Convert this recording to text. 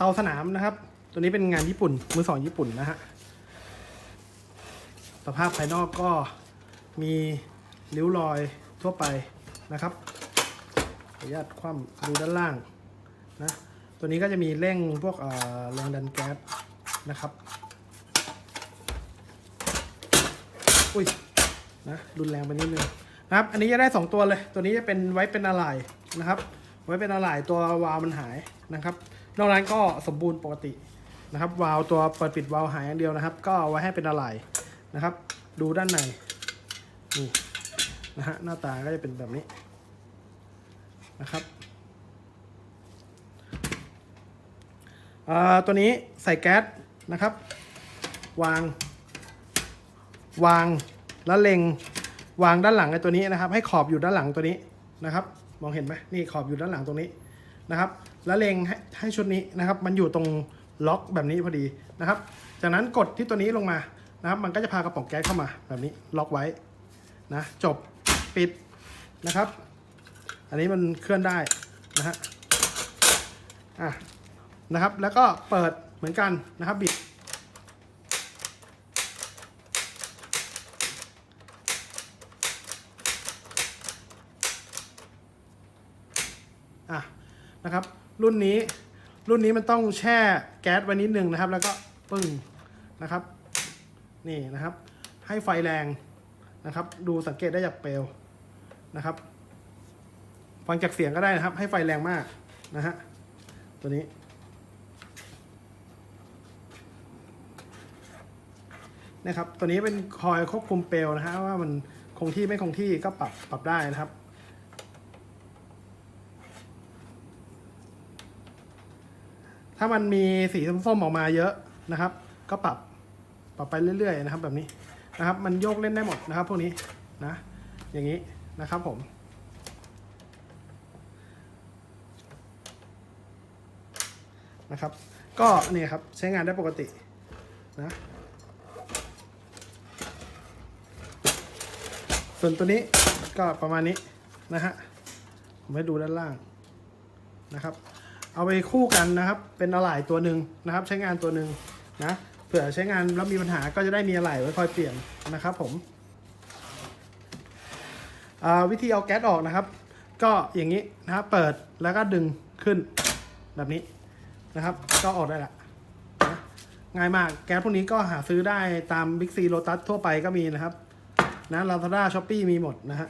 เตาสนามนะครับ ตัวนี้เป็นงานญี่ปุ่น มือสองญี่ปุ่นนะฮะ สภาพภายนอกก็มีริ้วรอยทั่วไปนะครับขออนุญาตคว่ำดูด้านล่างนะ ตัวนี้ก็จะมีเร่งพวกแรงดันแก๊สนะครับ อุ้ยนะรุนแรงไปนิดนึงนะครับ อันนี้จะได้ 2 ตัวเลย ตัวนี้จะเป็นไว้เป็นอะไหล่นะครับ ไว้เป็นอะไหล่ตัววาล์วมันหายนะครับ นอกนั้นก็สมบูรณ์ปกตินะครับ วาล์วตัวเปิดปิดวาล์วหายอย่างเดียวนะครับ ก็เอาไว้ให้เป็นอะไหล่นะครับ ดูด้านในนี่นะฮะหน้าตาก็จะเป็นแบบนี้นะครับอ่าตัวนี้ใส่แก๊สนะครับ วาง วางแล้วเล็งวางด้านหลังไอ้ตัวนี้นะครับ ให้ขอบอยู่ด้านหลังตัวนี้นะครับ มองเห็นไหมนี่ขอบอยู่ด้านหลังตรงนี้ นะครับ แล้วเลงให้ให้ชุดนี้นะครับ มันอยู่ตรงล็อกแบบนี้พอดีนะครับ จากนั้นกดที่ตัวนี้ลงมานะครับ มันก็จะพากระป๋องแก๊สเข้ามาแบบนี้ล็อกไว้นะจบปิดนะครับ อันนี้มันเคลื่อนได้นะฮะอะนะครับ แล้วก็เปิดเหมือนกันนะครับบิดอะ นะครับ รุ่นนี้ รุ่นนี้มันต้องแช่แก๊สไว้นิดนึงนะครับ แล้วก็ปึ้งนะครับ นี่นะครับ ให้ไฟแรงนะครับ ดูสังเกตได้จากเปลวนะครับ ฟังจากเสียงก็ได้นะครับ ให้ไฟแรงมากนะฮะ ตัวนี้ นะครับ ตัวนี้เป็นคอยควบคุมเปลวนะฮะว่ามันคงที่ไม่คงที่ก็ปรับปรับได้นะครับ ถ้ามันมีสีส้มๆออกมาเยอะนะครับ ก็ปรับปรับไปเรื่อยๆนะครับแบบนี้นะครับ มันโยกเล่นได้หมดนะครับ พวกนี้นะ อย่างนี้นะครับผมนะครับ ก็นี่ครับใช้งานได้ปกตินะส่วนตัวนี้ก็ประมาณนี้นะฮะผมให้ดูด้านล่างนะครับ เอาไปคู่กันนะครับ เป็นอะไหล่ตัวหนึ่งนะครับ ใช้งานตัวหนึ่งนะเผื่อใช้งานแล้วมีปัญหาก็จะได้มีอะไหล่ไว้คอยเปลี่ยนนะครับผมวิธีเอาแก๊สออกนะครับ ก็อย่างนี้นะครับเปิดแล้วก็ดึงขึ้นแบบนี้นะครับ ก็ออกได้ละง่ายมากแก๊สพวกนี้ก็หาซื้อได้ตามบิ๊กซีโ t ตัสทั่วไปก็มีนะครับนะลาซาด้าช้อปปี้มีหมดนะฮะ